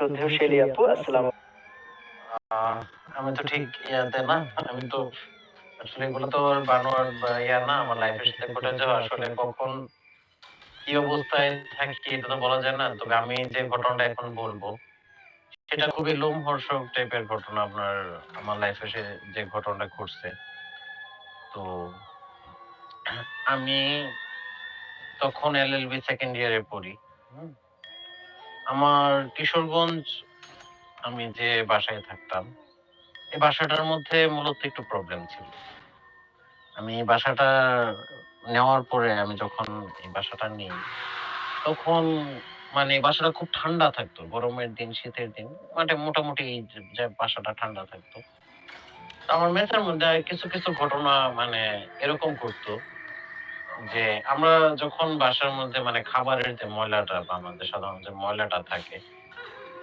শ্রদ্ধেয় শেলি আপু আসসালাম আমি তো ঠিক ইয়াতে না আমি তো আসলে এগুলো তো বানোয়ার ইয়া না আমার লাইফের সাথে ঘটে যাওয়া আসলে কখন কি অবস্থায় থাকি এটা তো বলা যায় না তবে আমি যে ঘটনাটা এখন বলব সেটা খুবই লোমহর্ষক টাইপের ঘটনা আপনার আমার লাইফে যে ঘটনাটা ঘটছে। তো আমি তখন এলএলবি সেকেন্ড ইয়ারে পড়ি। হুম। আমার কিশোরগঞ্জ আমি যে বাসায় থাকতাম, এই বাসাটার মধ্যে মূলত একটু প্রবলেম ছিল। আমি বাসাটা নেওয়ার পরে আমি যখন এই বাসাটা নিই, তখন মানে বাসাটা খুব ঠান্ডা থাকতো, গরমের দিন, শীতের দিন মানে মোটামুটি যে বাসাটা ঠান্ডা থাকতো। আমার মেসের মধ্যে কিছু কিছু ঘটনা মানে এরকম করতো যে আমরা যখন বাসার মধ্যে মানে খাবারের যে ময়লাটা বা আমাদের সাধারণ যে ময়লাটা থাকে,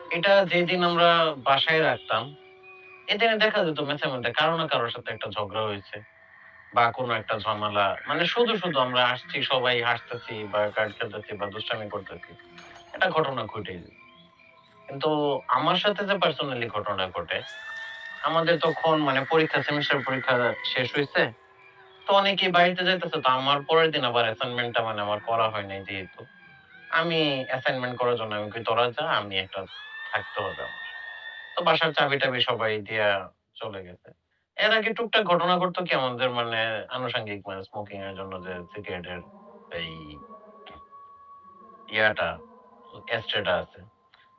এটা যেদিন আমরা বাসায় রাখতাম, এদিনে দেখা যেত মেসের মধ্যে কারও না কারোর সাথে একটা ঝগড়া হয়েছে বা কোনো একটা ঝামেলা। মানে শুধু শুধু আমরা আসছি, সবাই হাসতেছি বা কার্ড খেলতেছি বা দুষ্টামি করতেছি এটা ঘটনা ঘটে কিন্তু আমার সাথে যে পার্সোনালি ঘটনা ঘটে, আমাদের তখন মানে পরীক্ষা সেমিস্টার পরীক্ষা শেষ হয়েছে তো অনেকেই বাড়িতে যাইতেছে তো আমার পরের দিন আবার অ্যাসাইনমেন্টটা মানে আমার করা হয় নাই যেহেতু। আমি অ্যাসাইনমেন্ট করার জন্য আমি তোরা যা, আমি একটা থাকতে হবে তো বাসার চাবি টাবি সবাই দিয়া চলে গেছে। এর আগে টুকটাক ঘটনা ঘটতো কি আমাদের মানে আনুষঙ্গিক মানে স্মোকিং এর জন্য যে সিগারেটের এই ইয়াটা এস্টেটা আছে।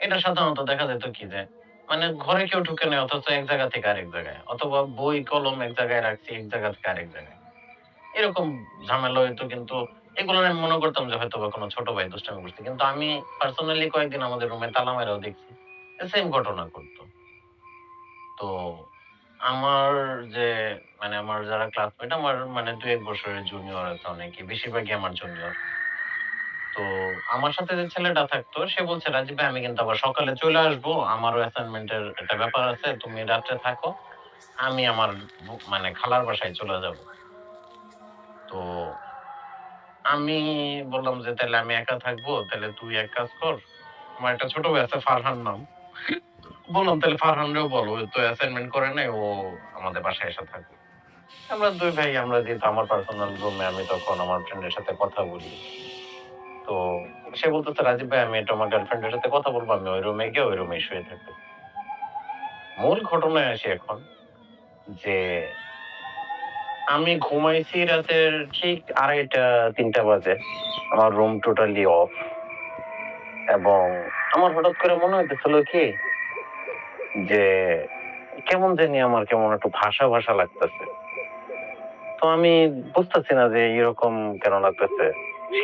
এটা সাধারণত দেখা যেত কি যে মানে ঘরে কেউ ঢুকে নেই অথচ এক জায়গা থেকে আরেক জায়গায়, অথবা বই কলম এক জায়গায় রাখছি, এক জায়গা থেকে আরেক জায়গায়। এরকম ঝামেলা হইতো কিন্তু, এগুলো আমি মনে করতাম যে হয়তো কোনো ছোট ভাই দুষ্টামি করছে। কিন্তু আমি পার্সোনালি কয়েকদিন আমাদের রুমে তালা মেরাও দেখছি সেম ঘটনা করতো তো আমার যে মানে আমার যারা ক্লাসমেট আমার মানে দু এক বছরের জুনিয়র আছে অনেকে, বেশিরভাগই আমার জুনিয়র তো আমার সাথে যে ছেলেটা থাকতো, সে বলছে, রাজীব ভাই, আমি কিন্তু আবার সকালে চলে আসব। আমারও অ্যাসাইনমেন্টের একটা ব্যাপার আছে, তুমি রাত্রে থাকো। আমি আমার মানে খালার বাসায় চলে যাব। তো আমি বললাম যে, তাহলে আমি একা থাকব, তাহলে তুই এক কাজ কর। আমার একটা ছোট ভাই আছে ফারহান নাম। বললাম, তাহলে ফারহানরেও বলো তো অ্যাসাইনমেন্ট করে নাই, ও আমাদের বাসায় এসে থাকবে। আমরা দুই ভাই, আমরা যেহেতু আমার পার্সোনাল রুমে আমি তখন আমার ফ্রেন্ডের সাথে কথা বলি। তো সে বলতেছে, রাজীব ভাই, আমি এটা আমার গার্লফ্রেন্ডের সাথে কথা বলব, আমি ওই রুমে গিয়ে ওই রুমে শুয়ে থাকব। মূল ঘটনায় আসি এখন যে আমি ঘুমাইছি রাতের ঠিক আড়াইটা, তিনটা বাজে। আমার রুম টোটালি অফ এবং আমার হঠাৎ করে মনে হইতেছিল কি, যে কেমন জানি আমার কেমন একটু ভাষা ভাষা লাগতেছে। তো আমি বুঝতেছি না যে এরকম কেন লাগতেছে।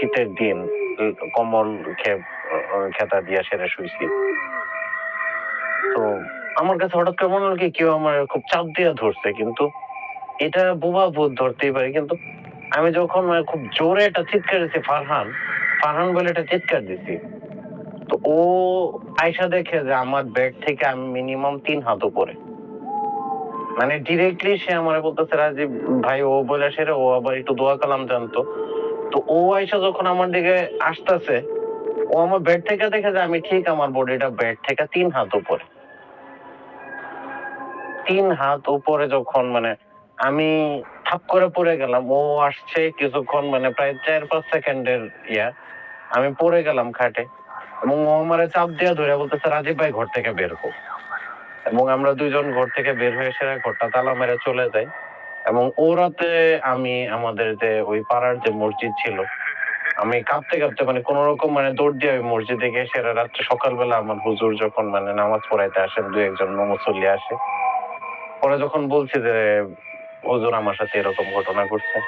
শীতের দিন, কম্বল খে- খেতা দিয়া সেরে শুইছি। তো আমার কাছে হঠাৎ করে মনে হলো কি, কেউ আমার খুব চাপ দিয়া ধরছে, কিন্তু এটা বোবা বোধ ধরতেই পারে, কিন্তু আমি যখন মানে খুব জোরে একটা চিৎকার দিচ্ছি ফারহান ফারহান বলে একটা চিৎকার দিচ্ছি তো ও আয়সা দেখে যে আমার ব্যাগ থেকে আমি মিনিমাম তিন হাত উপরে। মানে ডিরেক্টলি সে আমার বলতেছে, রাজীব ভাই, ও বলে সেরে ও আবার একটু দোয়া কালাম জানতো। তো ও আয়সা যখন আমার দিকে আসতেছে, ও আমার বেড থেকে দেখে যে আমি ঠিক আমার বডিটা বেড থেকে তিন হাত উপরে। তিন হাত উপরে যখন মানে আমি থাপ করে পড়ে গেলাম। ও আসছে কিছুক্ষণ মানে প্রায় চার পাঁচ সেকেন্ডের ইয়া। আমি পড়ে গেলাম খাটে এবং ও আমারে চাপ দিয়ে ধরে বলতেছে, রাজীব ভাই ঘর থেকে বের হো এবং আমরা দুইজন ঘর থেকে বের হয়ে এসে ঘরটা তালা মেরে চলে যাই। এবং ও রাতে আমি, আমাদের যে ওই পাড়ার যে মসজিদ ছিল, আমি কাঁপতে কাঁপতে মানে কোন রকম মানে দৌড় দিয়ে ওই মসজিদে গিয়ে সেরা রাত্রে সকালবেলা আমার হুজুর যখন মানে নামাজ পড়াইতে আসেন, দু একজন মুসল্লি আসে। পরে যখন বলছি যে হুজুর আমার সাথে এরকম ঘটনা ঘটছে।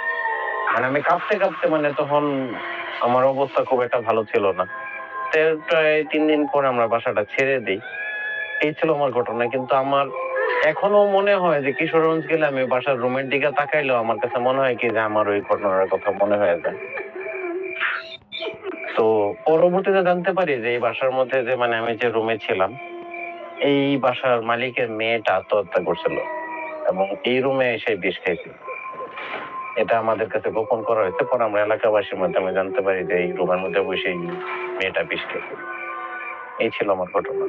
মানে আমি কাঁপতে কাঁপতে মানে তখন আমার অবস্থা খুব একটা ভালো ছিল না। প্রায় তিন দিন পরে আমরা বাসাটা ছেড়ে দিই। এই ছিল আমার ঘটনা। কিন্তু আমার এখনও মনে হয় যে কিশোরগঞ্জ গেলে আমি বাসার রুমের দিকে তাকাইলেও আমার কাছে মনে হয় কি যে আমার ওই ঘটনার কথা মনে হয়ে যায়। তো পরবর্তীতে জানতে পারি যে এই বাসার মধ্যে যে মানে আমি যে রুমে ছিলাম, এই বাসার মালিকের মেয়েটা আত্মহত্যা করছিল। এবং এই রুমে এসে বিষ খাইছিল এটা আমাদের কাছে গোপন করা হয়েছে। পরে আমরা এলাকাবাসীর মাধ্যমে জানতে পারি যে এই রুমের মধ্যে বসে মেয়েটা বিষ খেয়েছিল এই ছিল আমার ঘটনা।